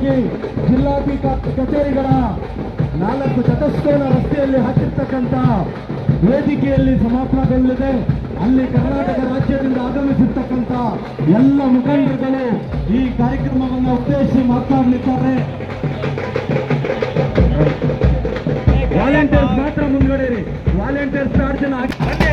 ವಿಶೇಷವಾಗಿ ಜಿಲ್ಲಾಧಿಕ ಕಚೇರಿಗಳ ನಾಲ್ಕು ಚತುಷ್ಕೋನ ರಸ್ತೆಯಲ್ಲಿ ಹಾಕಿರ್ತಕ್ಕಂಥ ವೇದಿಕೆಯಲ್ಲಿ ಸಮಾಪನಗೊಳ್ಳಲಿದೆ ಅಲ್ಲಿ ಕರ್ನಾಟಕ ರಾಜ್ಯದಿಂದ ಆಗಮಿಸಿರ್ತಕ್ಕಂಥ ಎಲ್ಲ ಮುಖಂಡರುಗಳು ಈ ಕಾರ್ಯಕ್ರಮವನ್ನು ಉದ್ದೇಶಿಸಿ ಮಾತನಾಡಲಿದ್ದಾರೆ. ವಾಲಂಟಿಯರ್ಸ್ ಮಾತ್ರ ಮುಂದ್ಗಡೆ ವಾಲಂಟಿಯರ್ಸ್ ಜನ ಹಾಕಿ